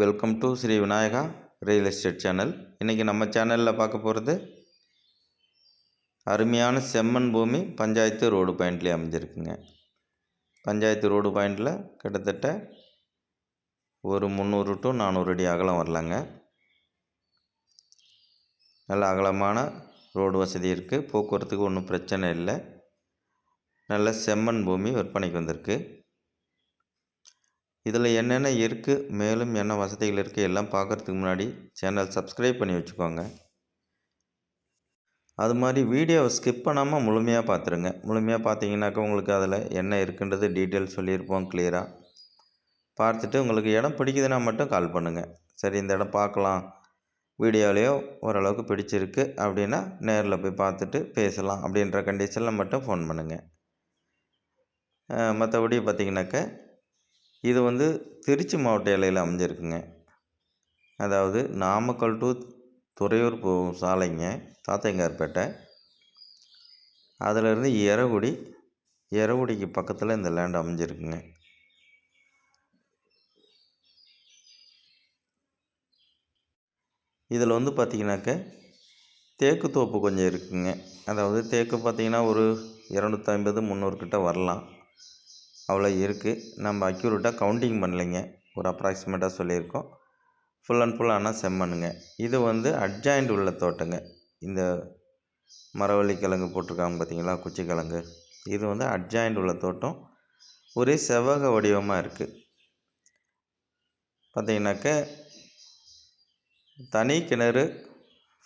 Welcome to Sri Vinayaka real estate channel இன்றைக்கி நம்ம சேனலில் பார்க்க போகிறது அருமையான செம்மன் பூமி பஞ்சாயத்து ரோடு பாயிண்ட்லேயே அமைஞ்சிருக்குங்க. பஞ்சாயத்து ரோடு பாயிண்டில் கிட்டத்தட்ட ஒரு முந்நூறு டு நானூறு அடி அகலம் வரலாங்க. நல்ல அகலமான ரோடு வசதி இருக்குது போக்குவரத்துக்கு ஒன்றும் பிரச்சனை இல்லை. நல்ல செம்மண் பூமி விற்பனைக்கு வந்திருக்கு. இதில் என்னென்ன இருக்குது மேலும் என்ன வசதிகள் இருக்குது எல்லாம் பார்க்குறதுக்கு முன்னாடி சேனல் சப்ஸ்கிரைப் பண்ணி வச்சுக்கோங்க. அது மாதிரி வீடியோவை ஸ்கிப் பண்ணாமல் முழுமையாக பார்த்துருங்க. முழுமையாக பார்த்தீங்கன்னாக்கா உங்களுக்கு அதில் என்ன இருக்குன்றது டீட்டெயில் சொல்லியிருப்போம் கிளியராக பார்த்துட்டு உங்களுக்கு இடம் பிடிக்குதுன்னா மட்டும் கால் பண்ணுங்கள் சரி இந்த இடம் பார்க்கலாம். வீடியோலேயோ ஓரளவுக்கு பிடிச்சிருக்கு அப்படின்னா நேரில் போய் பார்த்துட்டு பேசலாம் அப்படின்ற கண்டிஷனில் மட்டும் ஃபோன் பண்ணுங்கள் மற்றபடி பார்த்தீங்கன்னாக்கா இது வந்து திருச்சி மாவட்ட எல்லையில் அமைஞ்சிருக்குங்க. அதாவது நாமக்கல் டு துறையூர் போகும் சாலைங்க தாத்தையங்கார்பேட்டை அதிலிருந்து எரகுடி எரகுடிக்கு பக்கத்தில் இந்த லேண்ட் அமைஞ்சிருக்குங்க. இதில் வந்து பார்த்திங்கனாக்க தேக்கு தோப்பு கொஞ்சம் இருக்குங்க. அதாவது தேக்கு பார்த்திங்கன்னா ஒரு இரநூத்தி ஐம்பது முந்நூறு கிட்ட வரலாம். அவ்வளோ இருக்குது நம்ம அக்யூரேட்டாக கவுண்டிங் பண்ணலைங்க. ஒரு அப்ராக்சிமேட்டாக சொல்லியிருக்கோம். ஃபுல் அண்ட் ஃபுல் ஆனால் செம்மண்ணுங்க இது வந்து அட்ஜாயிண்ட் உள்ள தோட்டங்க. இந்த மரவள்ளி கிழங்கு போட்டிருக்காங்க பார்த்தீங்களா? குச்சி கிழங்கு இது வந்து அட்ஜாயிண்ட் உள்ள தோட்டம். ஒரே செவ்வக வடிவமாக இருக்குது பார்த்தீங்கன்னாக்க தனி கிணறு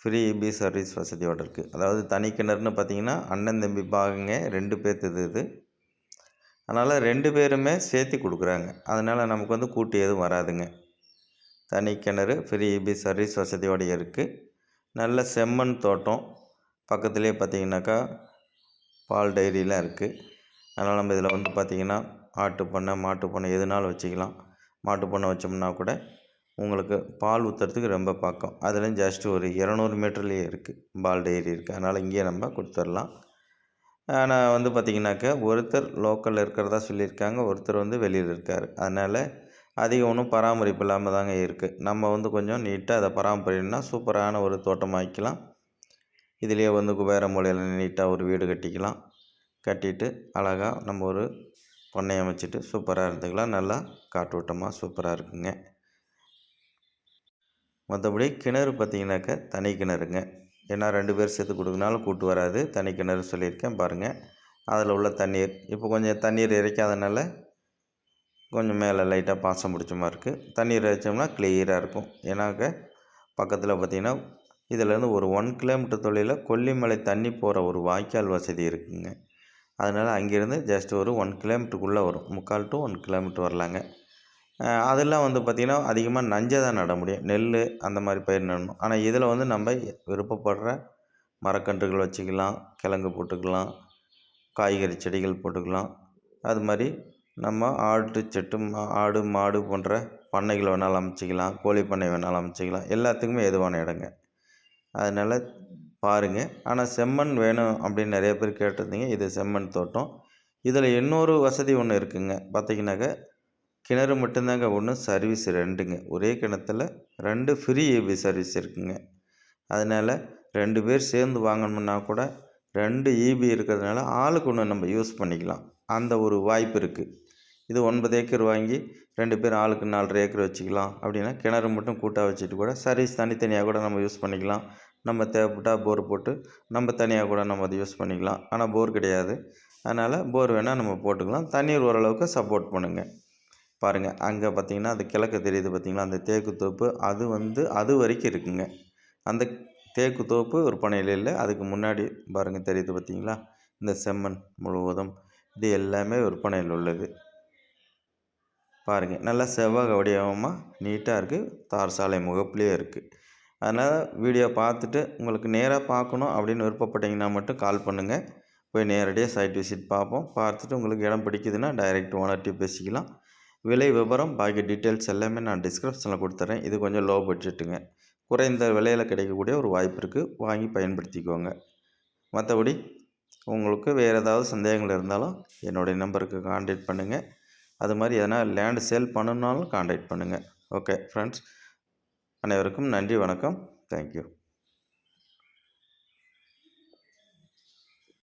ஃப்ரீ இபி சர்வீஸ் வசதியோடு இருக்குது அதாவது தனி கிணறுன்னு பார்த்தீங்கன்னா அண்ணன் தம்பி பாகங்க ரெண்டு பேர்த்து இது. அதனால் ரெண்டு பேருமே சேர்த்து கொடுக்குறாங்க. அதனால் நமக்கு வந்து கூட்டி எதுவும் வராதுங்க. தனி கிணறு ஃப்ரீ இபி சர்வீஸ் வசதியோடு இருக்குது நல்ல செம்மண் தோட்டம். பக்கத்துலேயே பார்த்திங்கனாக்கா பால் டைரிலாம் இருக்குது அதனால் நம்ம இதில் வந்து பார்த்திங்கன்னா ஆட்டு பண்ணை மாட்டு பண்ணை எதுனாலும் வச்சுக்கலாம். மாட்டு பண்ணை வச்சோம்னா கூட உங்களுக்கு பால் ஊற்றுறதுக்கு ரொம்ப பக்கம். அதுலேயும் ஜஸ்ட் ஒரு இரநூறு மீட்டர்லேயே இருக்குது பால் டைரி இருக்குது அதனால் இங்கேயே நம்ம கொடுத்துடலாம் ஆனால் வந்து பார்த்திங்கனாக்கா ஒருத்தர் லோக்கலில் இருக்கிறதா சொல்லியிருக்காங்க ஒருத்தர் வந்து வெளியில் இருக்கார். அதனால் அதிகம் ஒன்றும் பராமரிப்பு இல்லாமல் தாங்க இருக்குது நம்ம வந்து கொஞ்சம் நீட்டாக அதை பராமரிக்கணும்னா சூப்பரான ஒரு தோட்டம் ஆக்கிக்கலாம் இதுலேயே வந்து குபேர மூலையில் நீட்டாக ஒரு வீடு கட்டிக்கலாம். கட்டிட்டு அழகாக நம்ம ஒரு பொண்ணை அமைச்சிட்டு சூப்பராக இருந்துக்கலாம். நல்லா காற்றோட்டமாக சூப்பராக இருக்குங்க. மற்றபடி கிணறு பார்த்திங்கனாக்கா தனி கிணறுங்க. ஏன்னா ரெண்டு பேர் சேர்த்து கொடுக்கனாலும் கூட்டு வராது. தனி கிணறு சொல்லியிருக்கேன் பாருங்கள் அதில் உள்ள தண்ணீர் இப்போ கொஞ்சம் தண்ணீர் இறைக்காதனால கொஞ்சம் மேலே லைட்டாக பாசம் பிடிச்ச மாதிரி இருக்குது தண்ணீர் இறைச்சோம்னா கிளியராக இருக்கும். ஏன்னாக்க பக்கத்தில் பார்த்திங்கன்னா இதிலேருந்து ஒரு ஒன் கிலோமீட்டர் தொலைவில் கொல்லிமலை தண்ணி போகிற ஒரு வாய்க்கால் வசதி இருக்குதுங்க அதனால் அங்கேருந்து ஜஸ்ட் ஒரு ஒன் கிலோமீட்டருக்குள்ளே வரும். முக்கால் டு ஒன் கிலோமீட்டர் வரலாங்க. அதெல்லாம் வந்து பார்த்திங்கன்னா அதிகமாக நஞ்சை தான் நட முடியும். நெல் அந்த மாதிரி பயிர் நடணும். ஆனால் இதில் வந்து நம்ம விருப்பப்படுற மரக்கன்றுகள் வச்சுக்கலாம் கிழங்கு போட்டுக்கலாம் காய்கறி செடிகள் போட்டுக்கலாம். அது மாதிரி நம்ம ஆட்டு செட்டு ஆடு மாடு போன்ற பண்ணைகள் வேணாலும் அமைச்சிக்கலாம் கோழி பண்ணை வேணாலும் அமைச்சிக்கலாம். எல்லாத்துக்குமே எதுவான இடங்க. அதனால் பாருங்கள் ஆனால் செம்மண் வேணும் அப்படின்னு நிறைய பேர் கேட்டிருந்தீங்க. இது செம்மண் தோட்டம். இதில் இன்னொரு வசதி ஒன்று இருக்குதுங்க பார்த்திங்கனாக்க கிணறு மட்டும்தாங்க ஒன்று சர்வீஸ் ரெண்டுங்க. ஒரே கிணத்துல ரெண்டு ஃப்ரீ ஏபி சர்வீஸ் இருக்குங்க. அதனால் ரெண்டு பேர் சேர்ந்து வாங்கணும்னா கூட ரெண்டு ஈபி இருக்கிறதுனால ஆளுக்கு ஒன்று நம்ம யூஸ் பண்ணிக்கலாம். அந்த ஒரு வாய்ப்பு இருக்குது இது ஒன்பது ஏக்கர் வாங்கி ரெண்டு பேர் ஆளுக்கு நாலரை ஏக்கர் வச்சுக்கலாம். அப்படின்னா கிணறு மட்டும் கூட்டாக வச்சுட்டு கூட சர்வீஸ் தனித்தனியாக கூட நம்ம யூஸ் பண்ணிக்கலாம். நம்ம தேவைப்பட்டால் போர் போட்டு நம்ம தனியாக கூட நம்ம அதை யூஸ் பண்ணிக்கலாம். ஆனால் போர் கிடையாது. அதனால் போர் வேணால் நம்ம போட்டுக்கலாம். தண்ணீர் ஓரளவுக்கு சப்போர்ட் பண்ணுங்கள் பாருங்கள் அங்கே பார்த்தீங்கன்னா அது கிழக்கு தெரியுது பார்த்தீங்களா அந்த தேக்கு தோப்பு. அது வந்து அது வரைக்கும் இருக்குங்க. அந்த தேக்கு தோப்பு விற்பனையில் இல்லை அதுக்கு முன்னாடி பாருங்கள் தெரியுது பார்த்திங்களா இந்த செம்மண் முழுவதும். இது எல்லாமே விற்பனையில் உள்ளது. பாருங்கள் நல்லா செவ்வாய் வடிவமாக நீட்டாக இருக்குது தார் சாலை முகப்புலேயே இருக்குது அதனால் வீடியோ பார்த்துட்டு உங்களுக்கு நேராக பார்க்கணும் அப்படின்னு விருப்பப்பட்டீங்கன்னா மட்டும் கால் பண்ணுங்கள் போய் நேரடியாக சைட் விசிட் பார்ப்போம் பார்த்துட்டு உங்களுக்கு இடம் பிடிக்குதுன்னா டைரெக்ட் ஓனர்கிட்ட பேசிக்கலாம். விலை விவரம் பாக்கி டீட்டெயில்ஸ் எல்லாமே நான் டிஸ்கிரிப்ஷனில் கொடுத்துட்றேன் இது கொஞ்சம் லோ பட்ஜெட்டுங்க குறைந்த விலையில் கிடைக்கக்கூடிய ஒரு வாய்ப்பு இருக்குது வாங்கி பயன்படுத்திக்கோங்க. மற்றபடி உங்களுக்கு வேறு ஏதாவது சந்தேகங்கள் இருந்தாலும் என்னுடைய நம்பருக்கு காண்டாக்ட் பண்ணுங்கள் அது மாதிரி எதனா லேண்டு சேல் பண்ணணுன்னாலும் காண்டாக்ட் பண்ணுங்கள் ஓகே ஃப்ரெண்ட்ஸ் அனைவருக்கும் நன்றி வணக்கம். தேங்க்யூ